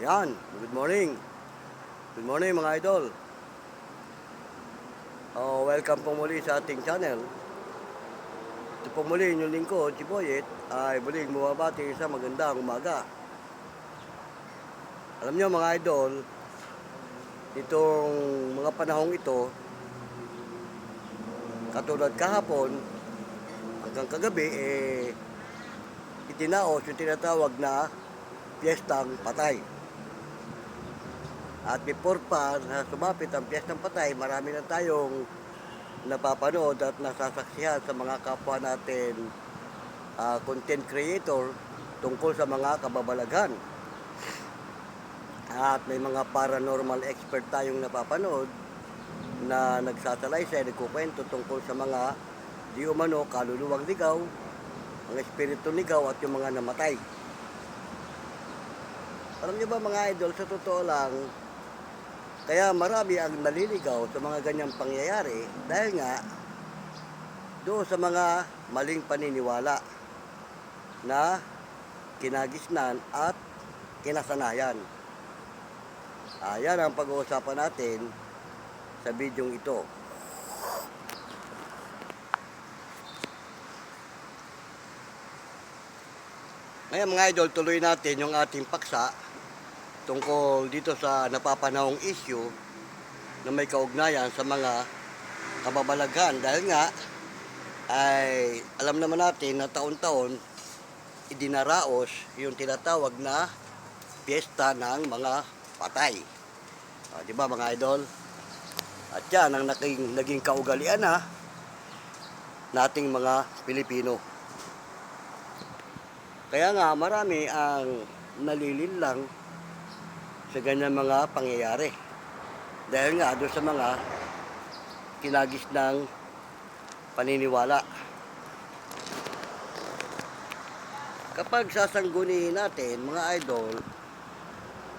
Ayan, good morning. Good morning mga idol. Oh, welcome po muli sa ating channel. Ito po muli yung lingkod, si Boyet, ay muling bumabati sa magandang umaga. Alam niyo mga idol, itong mga panahong ito, katulad kahapon, hanggang kagabi, eh, itinaos yung tinatawag na piyestang patay. At before pa na sumapit ang piyestang patay, marami na tayong napapanood at nasasaksihan sa mga kapwa natin ah, content creator tungkol sa mga kababalaghan. At may mga paranormal expert tayong napapanood na nagsasalaysay, nagkukwento tungkol sa mga di umano kaluluwang ligaw, ang espiritu ligaw at yung mga namatay. Alam niyo ba mga idol, sa totoo lang, kaya marami ang naliligaw sa mga ganyang pangyayari dahil nga doon sa mga maling paniniwala na kinagisnan at kinasanayan. Ayan ang pag-uusapan natin sa bidyong ito. Ngayon mga idol, tuloy natin yung ating paksa tungkol dito sa napapanahong issue na may kaugnayan sa mga kababalaghan dahil nga ay alam naman natin na taon-taon idinaraos yung tinatawag na piyesta ng mga patay. Ah, di ba mga idol? At yan ang naging, naging kaugalian na nating mga Pilipino. Kaya nga marami ang nalilinlang sa ganyan mga pangyayari. Dahil nga doon sa mga kinagis ng paniniwala. Kapag sasanggunihin natin, mga idol,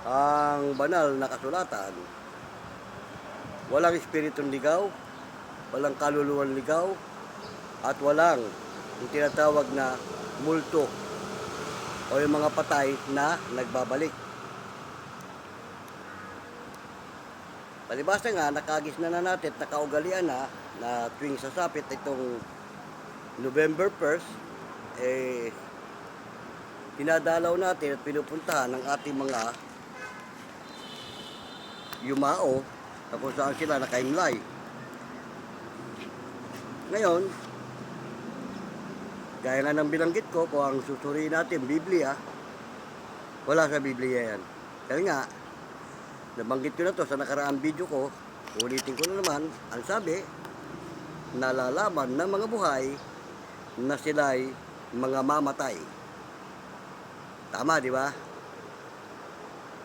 ang banal na kasulatan, walang espiritong ligaw, walang kaluluwan ligaw, at walang yung tinatawag na multo o yung mga patay na nagbabalik. Palibasa nga, nakagis na na natin, at nakaugalian na, na tuwing sasapit itong November 1st, eh, pinadalaw natin at pinupuntahan ng ating mga yumao na kung saan sila nakaimlay. Ngayon, gaya nga ng bilanggit ko, kung ang susuriin natin, Biblia, wala sa Biblia yan. Dahil nga, nabanggit ko na to sa nakaraang video ko, ulitin ko na naman, ang sabi, nalalaman ng mga buhay na sila'y mga mamatay. Tama, di ba?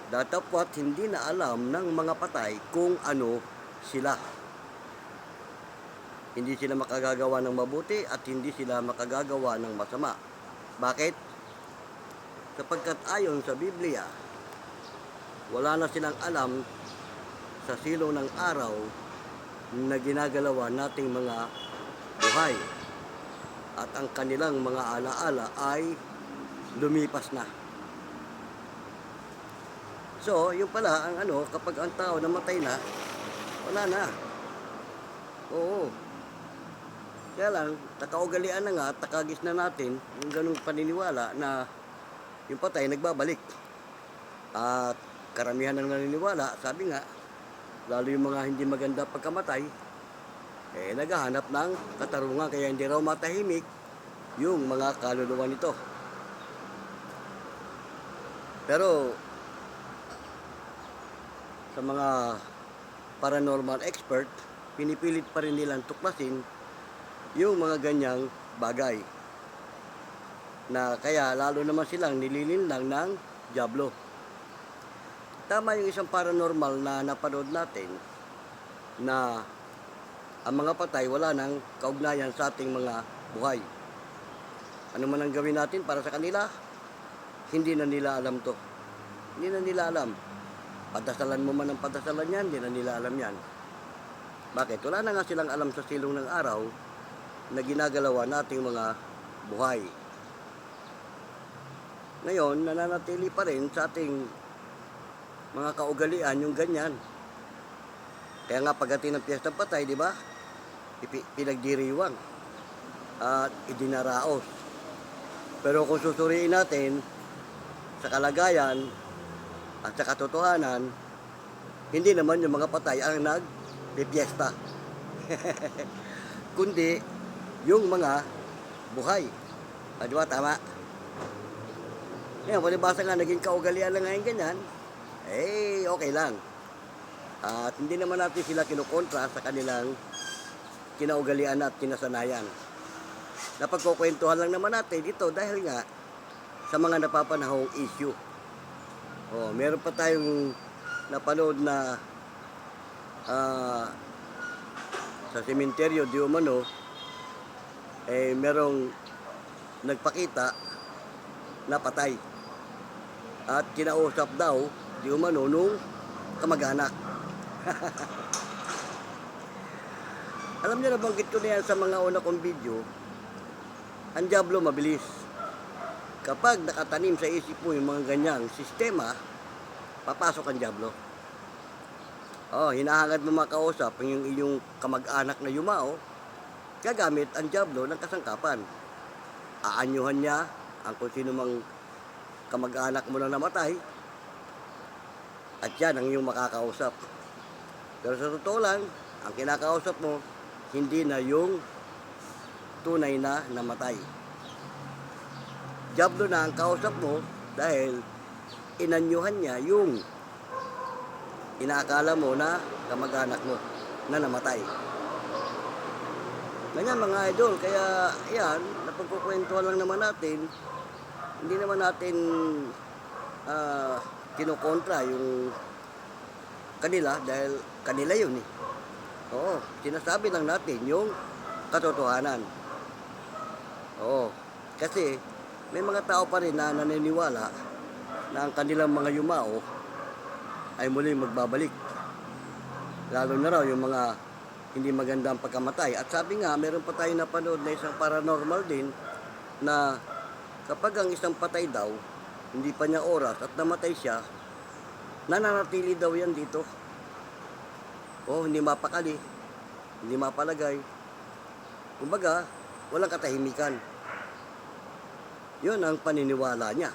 Datapwat hindi na alam ng mga patay kung ano sila. Hindi sila makagagawa ng mabuti at hindi sila makagagawa ng masama. Bakit? Sapagkat ayon sa Biblia, wala na silang alam sa silaw ng araw na ginagalawan nating mga buhay. At ang kanilang mga alaala ay lumipas na. So, yung pala, ang ano, kapag ang tao namatay na, wala na. Oo. Kaya lang, takaugalian na nga, takagis na natin yung ganung paniniwala na yung patay nagbabalik. At karamihan ng naniniwala, sabi nga, lalo yung mga hindi maganda pagkamatay, eh naghahanap ng katarungan kaya hindi raw matahimik yung mga kaluluwa nito. Pero sa mga paranormal expert, pinipilit pa rin nilang tuklasin yung mga ganyang bagay. Na kaya lalo naman silang nililinlang ng Diablo. Tama yung isang paranormal na napanood natin na ang mga patay wala nang kaugnayan sa ating mga buhay. Ano man ang gawin natin para sa kanila, hindi na nila alam to. Hindi na nila alam. Padasalan mo man ang padasalan yan, hindi na nila alam yan. Bakit? Wala na nga silang alam sa silong ng araw na ginagalawa nating mga buhay. Ngayon, nananatili pa rin sa ating mga kaugalian yung ganyan. Kaya nga pagdating ng piyesta patay, di ba? Pinagdiriwang at idinaraos. Pero kung susuriin natin sa kalagayan at sa katotohanan, hindi naman yung mga patay ang nagpipiesta. Kundi yung mga buhay. Ah, di ba? Tama. Ngayon, palibasa nga naging kaugalian lang ngayon ganyan, eh, okay lang. At hindi naman natin sila kinukontra sa kanilang kinaugalian at kinasanayan. Napagkukwentuhan lang naman natin ito dahil nga sa mga napapanahong issue. Oh, meron pa tayong napanood na ah, sa sementeryo di umano eh merong nagpakita na patay. At kinausap daw di umano nung kamag-anak. Alam niyo nabanggit ko na yan sa mga una kong video, ang Diablo mabilis. Kapag nakatanim sa isip mo yung mga ganyang sistema, papasok ang Diablo. Oh, hinahangad mo makausap yung iyong kamag-anak na yumao, gagamit ang Diablo ng kasangkapan. Aanyuhan niya ang kung sino mang kamag-anak mo na namatay, at yan ang iyong makakausap. Pero sa totoo lang, ang kinakausap mo, hindi na yung tunay na namatay. Diablo na ang kausap mo dahil inanyuhan niya yung inaakala mo na kamag-anak mo na namatay. Ganyan mga idol, kaya yan, napagkukwentuhan lang naman natin, hindi naman natin ah, kinukontra yung kanila dahil kanila yun eh. Oo, sinasabi lang natin yung katotohanan. Oo, kasi may mga tao pa rin na naniniwala na ang kanilang mga yumao ay muling magbabalik. Lalo na raw yung mga hindi magandang pagkamatay. At sabi nga, meron pa tayo napanood na isang paranormal din na kapag ang isang patay daw, hindi pa niya oras at namatay siya, nananatili daw yan dito. Oh, hindi mapakali, hindi mapalagay. Kumbaga, walang katahimikan. Yun ang paniniwala niya.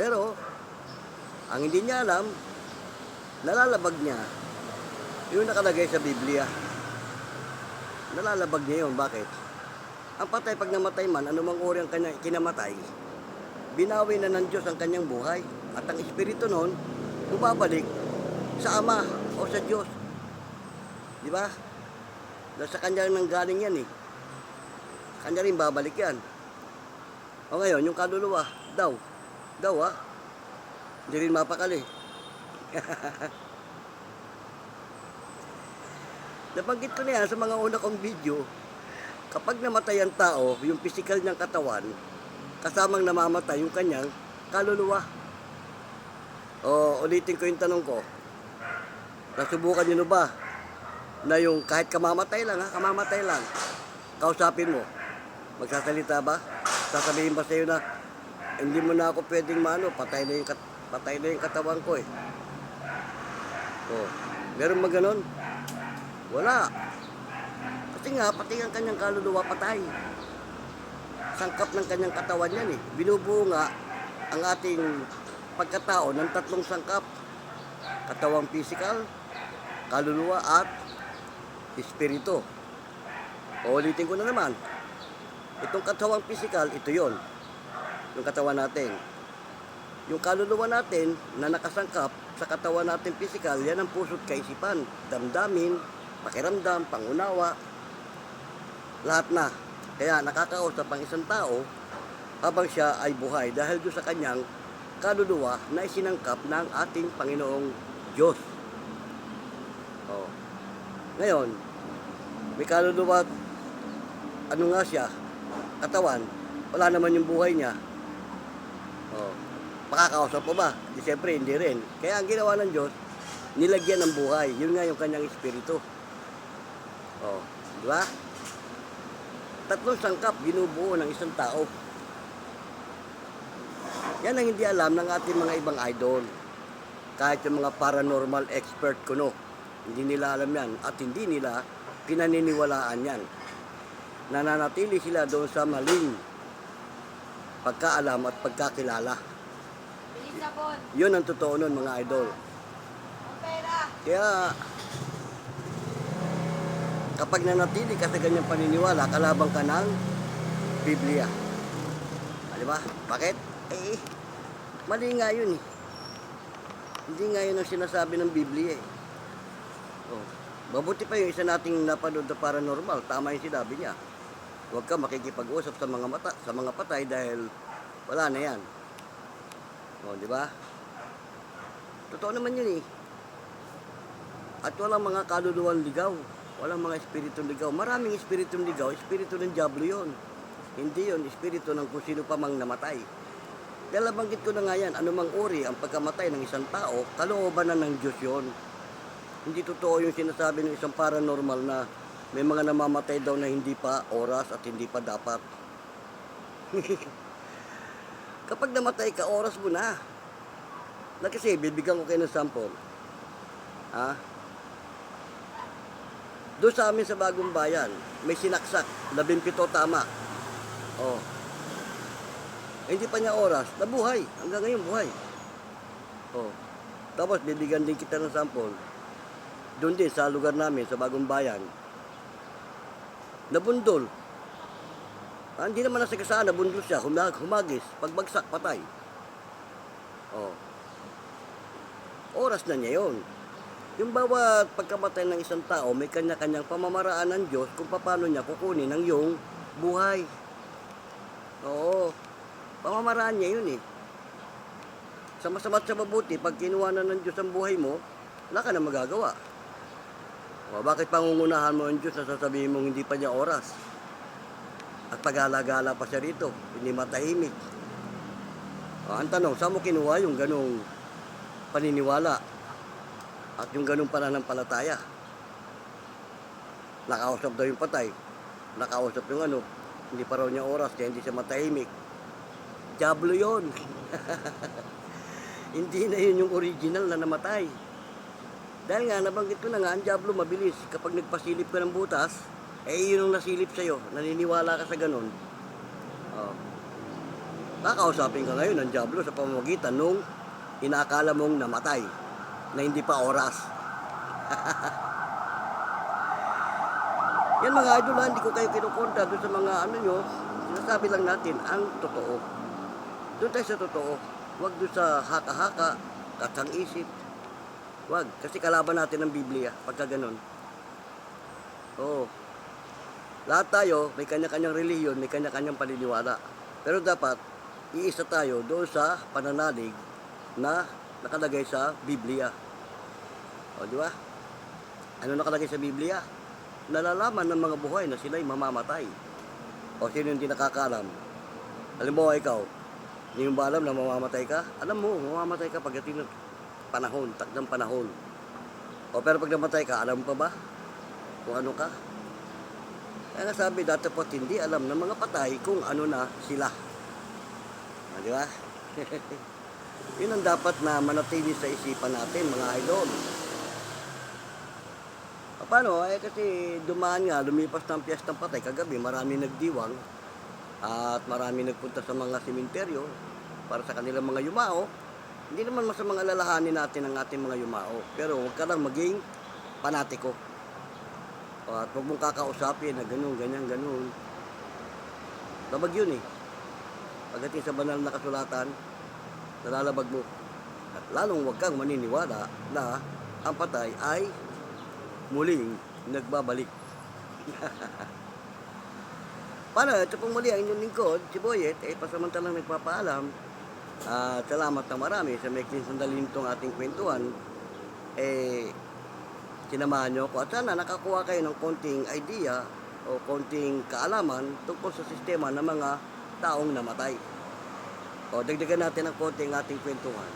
Pero, ang hindi niya alam, nalalabag niya yung nakalagay sa Biblia. Nalalabag niya yun. Bakit? Ang patay pag namatay man, anumang uri ang kanya, kinamatay, binawi na ng Diyos ang kanyang buhay. At ang Espiritu noon, bumabalik sa Ama o sa Diyos. Di ba? Dahil sa kanya nang galing yan eh. Kanya rin babalik yan. O ngayon, yung kaluluwa, daw. Daw ah. Hindi rin mapakali. Nabanggit ko na yan sa mga una kong video, kapag namatay ang tao, yung physical niyang katawan, kasamang namamatay yung kanyang kaluluwa. O, ulitin ko yung tanong ko. Nasubukan niyo na ba na yung kahit kamamatay lang ha, kamamatay lang, kausapin mo, magsasalita ba? Sasabihin ba sa'yo na, hindi mo na ako pwedeng maano, patay na yung, kat- patay na yung katawan ko eh. O, meron ba ganon? Wala. Kasi nga, pati ang kanyang kaluluwa patay. Sangkap ng kanyang katawan yan eh. Binubuo nga ang ating pagkatao ng tatlong sangkap. Katawang physical, kaluluwa at espiritu. O, ulitin ko na naman. Itong katawang physical, ito yon Yung katawan natin. Yung kaluluwa natin na nakasangkap sa katawan natin physical, yan ang puso't kaisipan, damdamin, pakiramdam, pangunawa, lahat na. Kaya nakakausap ang isang tao habang siya ay buhay dahil doon sa kanyang kaluluwa na isinangkap ng ating Panginoong Diyos. Oh. Ngayon, may kaluluwa, ano nga siya, katawan, wala naman yung buhay niya. Oh. Makakausap mo ba? Di siyempre, hindi rin. Kaya ang ginawa ng Diyos, nilagyan ng buhay. Yun nga yung kanyang espiritu. Oh, di ba? Tatlong sangkap binubuo ng isang tao. Yan ang hindi alam ng ating mga ibang idol. Kahit yung mga paranormal expert kuno, hindi nila alam yan at hindi nila pinaniniwalaan yan. Nananatili sila doon sa maling pagkaalam at pagkakilala. Yun ang totoo nun mga idol. Kaya kapag nanatili ka sa ganyang paniniwala, kalabang ka ng Biblia. Ah, Di ba? Bakit? Eh, mali nga yun eh. Hindi nga yun ang sinasabi ng Biblia eh. Oh. Mabuti pa yung isa nating napanood na paranormal. Tama yung sinabi niya. Huwag ka makikipag-usap sa mga mata, sa mga patay dahil wala na yan. Oh, di ba? Totoo naman yun eh. At walang mga kaluluwang ligaw. Walang mga espiritong ligaw. Maraming espiritong ligaw. Espiritu ng Diablo yon. Hindi yon espiritu ng kung sino pa mang namatay. Dahil nabanggit ko na nga yan, anumang uri ang pagkamatay ng isang tao, kalooban na ng Diyos yon. Hindi totoo yung sinasabi ng isang paranormal na may mga namamatay daw na hindi pa oras at hindi pa dapat. Kapag namatay ka, oras mo na. Na kasi, bibigyan ko kayo ng sample. Ha? Doon sa amin sa Bagong Bayan, may sinaksak, labimpito tama. Oh. Eh, hindi pa niya oras, nabuhay. Hanggang ngayon, buhay. Oh. Tapos, bibigyan din kita ng sample. Doon din, sa lugar namin, sa Bagong Bayan, nabundol. Ah, hindi naman nasa kasaan, nabundol siya, humag, humagis, pagbagsak, patay. Oh. Oras na niya yon. Yung bawat pagkamatay ng isang tao, may kanya-kanyang pamamaraan ng Diyos kung paano niya kukunin ang iyong buhay. Oo. Pamamaraan niya yun eh. Sa masama't sa mabuti, pag kinuha na ng Diyos ang buhay mo, wala ka na magagawa. O, bakit pangungunahan mo ang Diyos na sasabihin mong hindi pa niya oras? At pag-alagala pa siya rito, hindi matahimik. O, ang tanong, saan mo kinuha yung ganong paniniwala at yung ganong pananampalataya? Nakausap daw yung patay. Nakausap yung ano, hindi pa raw niya oras kaya hindi siya matahimik. Diablo yon. hindi na yun yung original na namatay. Dahil nga, nabanggit ko na nga, ang Diablo mabilis. Kapag nagpasilip ka ng butas, eh yun ang nasilip sa'yo. Naniniwala ka sa ganun. Oh. Kakausapin ka ngayon ng Diablo sa pamamagitan nung inaakala mong namatay na hindi pa oras. Yan mga idol, hindi ko kayo kinukontra doon sa mga ano nyo. Sinasabi lang natin ang totoo. Doon tayo sa totoo. Huwag doon sa haka-haka, katang isip. Huwag, kasi kalaban natin ang Biblia pagka ganun. Oo. Lahat tayo, may kanya-kanyang reliyon, may kanya-kanyang paniniwala. Pero dapat, iisa tayo doon sa pananalig na nakalagay sa Biblia. O, di ba? Ano nakalagay sa Biblia? Nalalaman ng mga buhay na sila'y mamamatay. O sino yung hindi nakakaalam? Alam mo, ikaw, hindi mo ba alam na mamamatay ka? Alam mo, mamamatay ka pagdating ng panahon, takdang panahon. O pero pag namatay ka, alam mo pa ba kung ano ka? Kaya sabi, po hindi alam ng mga patay kung ano na sila. Ah, di ba? Yun ang dapat na manatili sa isipan natin, mga idol. Ah, Paano? Eh kasi dumaan nga, lumipas ng piyestang patay. Kagabi, marami nagdiwang at marami nagpunta sa mga simenteryo para sa kanilang mga yumao. Hindi naman masamang alalahanin natin ang ating mga yumao. Pero huwag ka lang maging panatiko. At huwag mong kakausapin na ganun, ganyan, ganun. Labag yun eh. Pagdating sa banal na kasulatan, nalalabag mo. At lalong huwag kang maniniwala na ang patay ay muling nagbabalik. Paano? Ito pong muli ang inyong lingkod, si Boyet, eh pasamantalang nagpapaalam. At salamat na marami sa may sandali nitong ating kwentuhan. Eh, sinamahan nyo ako. At sana nakakuha kayo ng konting idea o konting kaalaman tungkol sa sistema ng mga taong namatay. O, dagdagan natin ng konting ating kwentuhan.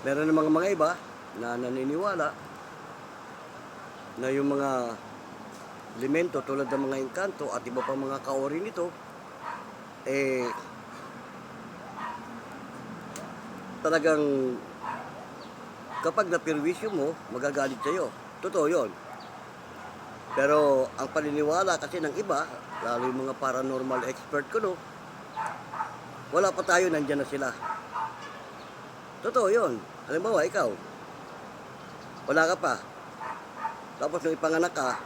Meron ng mga mga iba na naniniwala na yung mga elemento tulad ng mga engkanto at iba pang mga kaori nito eh talagang kapag napirwisyo mo, magagalit sa'yo. Totoo yun. Pero ang paniniwala kasi ng iba, lalo yung mga paranormal expert ko, no, wala pa tayo, nandyan na sila. Totoo yun. Halimbawa, ikaw, wala ka pa. Tapos nung ipanganak ka,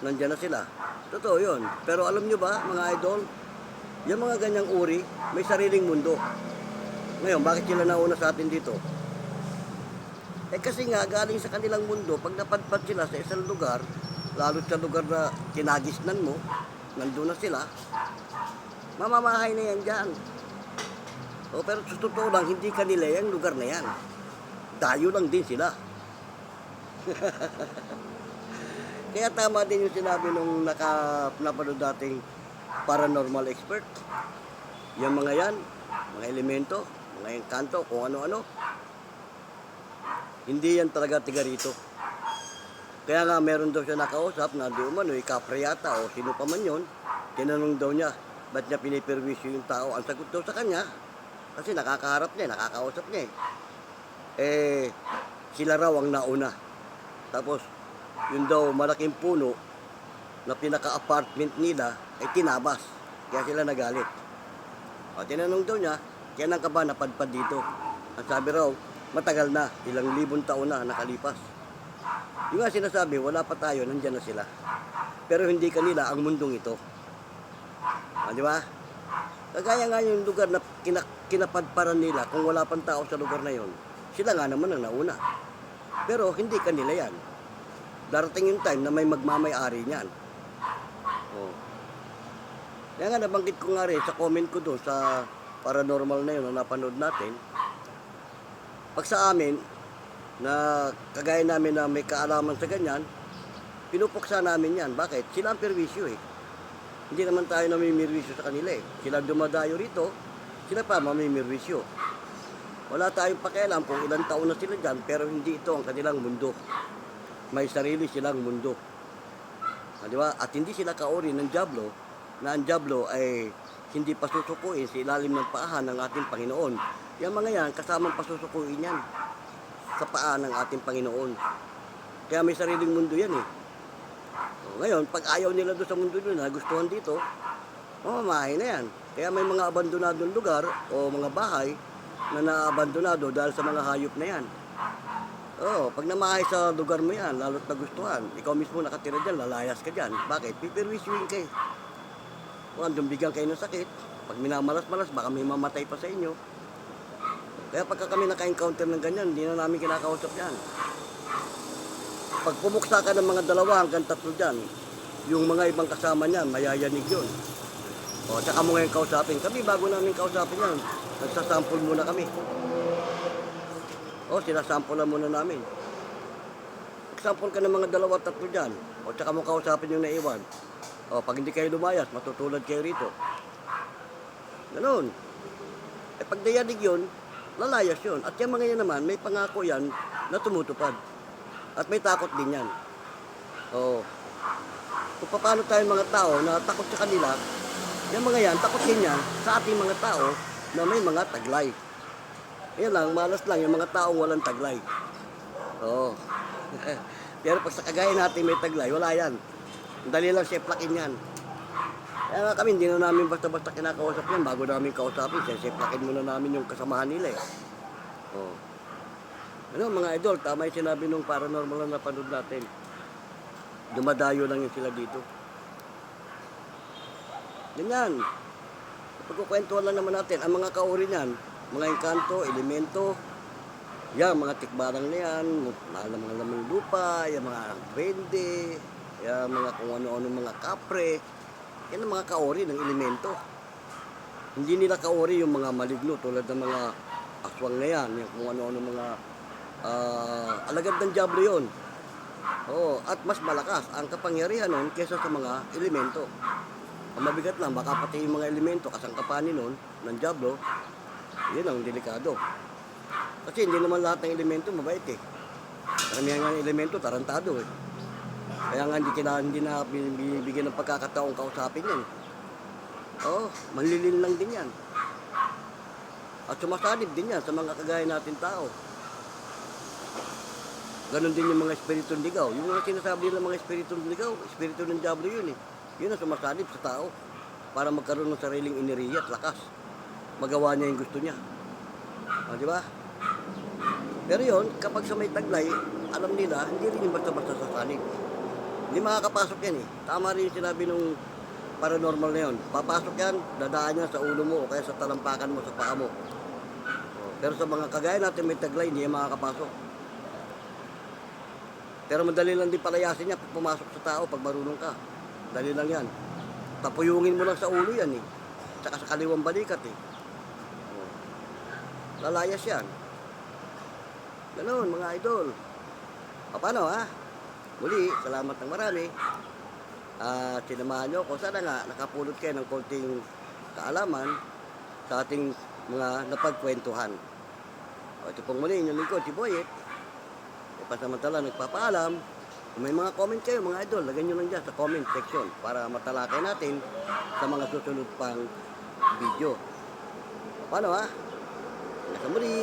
nandyan na sila. Totoo yun. Pero alam nyo ba, mga idol, yung mga ganyang uri, may sariling mundo. Ngayon, bakit sila nauna sa atin dito? Eh kasi nga, galing sa kanilang mundo, pag napadpad sila sa isang lugar, lalo sa lugar na kinagisnan mo, nandun na sila, mamamahay na yan dyan. O, pero sa totoo lang, hindi kanila yung lugar na yan. Dayo lang din sila. Kaya tama din yung sinabi nung naka, napanood dating paranormal expert. Yung mga yan, mga elemento, mga engkanto, kung ano-ano, hindi yan talaga tiga rito. Kaya nga meron daw siya nakausap na di umano, ikapre yata o sino pa man yun, tinanong daw niya, ba't niya piniperwisyo yung tao? Ang sagot daw sa kanya, kasi nakakaharap niya, nakakausap niya eh. Eh, sila raw ang nauna. Tapos, yun daw malaking puno na pinaka-apartment nila ay tinabas. Kaya sila nagalit. O, tinanong daw niya, kailan ka ba napadpad dito? Ang sabi raw, matagal na, ilang libon taon na nakalipas. Yung nga sinasabi, wala pa tayo, nandyan na sila. Pero hindi kanila ang mundong ito. Ah, di ba? Kagaya nga yung lugar na kina, kinapadparan nila kung wala pang tao sa lugar na yon, sila nga naman ang nauna. Pero hindi kanila yan. Darating yung time na may magmamay-ari niyan. Oh. Kaya nga nabanggit ko nga rin sa comment ko doon sa paranormal na yun na napanood natin. Pag sa amin, na kagaya namin na may kaalaman sa ganyan, pinupuksa namin yan. Bakit? Sila ang perwisyo eh. Hindi naman tayo namimirwisyo sa kanila eh. Sila dumadayo rito, sila pa mamimirwisyo. Wala tayong pakialam kung ilang taon na sila dyan, pero hindi ito ang kanilang mundo. May sarili silang mundo. Ah, ba? At hindi sila kaori ng Diablo, na ang Diablo ay hindi pasusukuin sa ilalim ng paahan ng ating Panginoon. Yung mga yan, kasamang pasusukuin yan sa paa ng ating Panginoon. Kaya may sariling mundo yan eh. O, ngayon, pag ayaw nila doon sa mundo nila, nagustuhan dito, mamamahay na yan. Kaya may mga abandonadong lugar o mga bahay na naabandonado dahil sa mga hayop na yan. Oo, pag namahay sa lugar mo yan, lalo't nagustuhan, ikaw mismo nakatira dyan, lalayas ka dyan. Bakit? Pipirwiswing ka eh. Kung andun bigyan kayo ng sakit, pag minamalas-malas, baka may mamatay pa sa inyo. Kaya pagka kami naka-encounter ng ganyan, hindi na namin kinakausap yan. Pag pumuksa ka ng mga dalawa hanggang tatlo dyan, yung mga ibang kasama niyan, mayayanig yun. O, tsaka mo ngayon kausapin. Kami, bago namin kausapin yan, nagsasample muna kami. O, sinasample muna namin. Example ka ng mga dalawa tatlo dyan. O, tsaka mo kausapin yung naiwan. O, pag hindi kayo lumayas, matutulad kayo rito. Ganun. Eh, pag dayanig yun, lalayas yun. At yung mga yan naman, may pangako yan na tumutupad. At may takot din yan. Oo. Kung paano tayo mga tao na takot sa kanila, yung mga yan, takot din yan sa ating mga tao na may mga taglay. Yan lang, malas lang yung mga taong walang taglay. Oo. Pero pag sa kagaya natin may taglay, wala yan. Dali lang siya plakin yan. Kaya nga kami, hindi na namin basta-basta kinakausap yan. Bago namin kausapin, siya muna namin yung kasamahan nila eh. Oo. Ano mga idol, tama yung sinabi nung paranormal na napanood natin. Dumadayo lang yung sila dito. Ganyan. Pagkukwentuhan lang naman natin, ang mga kauri niyan, mga engkanto, elemento, yan, mga tikbarang na yan, mga mga lamang lupa, yung mga bende, yung mga kung ano-ano mga kapre, yan ang mga kaori ng elemento. Hindi nila kaori yung mga maligno tulad ng mga aswang na yan, yung kung ano-ano mga ah, alagad ng diablo yun. Oo, at mas malakas ang kapangyarihan nun kaysa sa mga elemento. Ang mabigat lang, baka pati yung mga elemento, kasangkapanin nun, ng diablo, yun ang delikado. Kasi hindi naman lahat ng elemento mabait eh. Karamihan nga ng elemento, tarantado eh. Kaya nga hindi, kina, hindi na binibigyan ng pagkakataong kausapin yan. Oo, manlilin lang din yan. At sumasalib din yan sa mga kagaya natin tao. Ganon din yung mga espiritu ng ligaw. Yung mga sinasabi nila mga espiritu ng ligaw, espiritu ng diablo yun eh. Yun ang sumasalib sa tao para magkaroon ng sariling ineriya at lakas. Magawa niya yung gusto niya. Ah, di ba? Pero yun, kapag sa may taglay, alam nila, hindi rin yung basta-basta sasalib. Hindi makakapasok yan eh. Tama rin yung sinabi nung paranormal na yun. Papasok yan, dadaan yan sa ulo mo o kaya sa talampakan mo, sa paa mo. Pero sa mga kagaya natin may taglay, hindi yan makakapasok. Pero madali lang din palayasin niya pag pumasok sa tao pag marunong ka. Dali lang yan. Tapuyungin mo lang sa ulo yan eh. Tsaka sa kaliwang balikat eh. Oh. Lalayas yan. Ganun mga idol. O paano ha? Muli, salamat ng marami. At sinamahan nyo ako. Sana nga nakapulot kayo ng konting kaalaman sa ating mga napagkwentuhan. O ito pong muli, inyong lingkod, si Boyet. E pasamantala nagpapaalam. Kung may mga comment kayo mga idol, lagyan nyo lang dyan sa comment section para matalakay natin sa mga susunod pang video. Paano ha? Hanggang sa muli.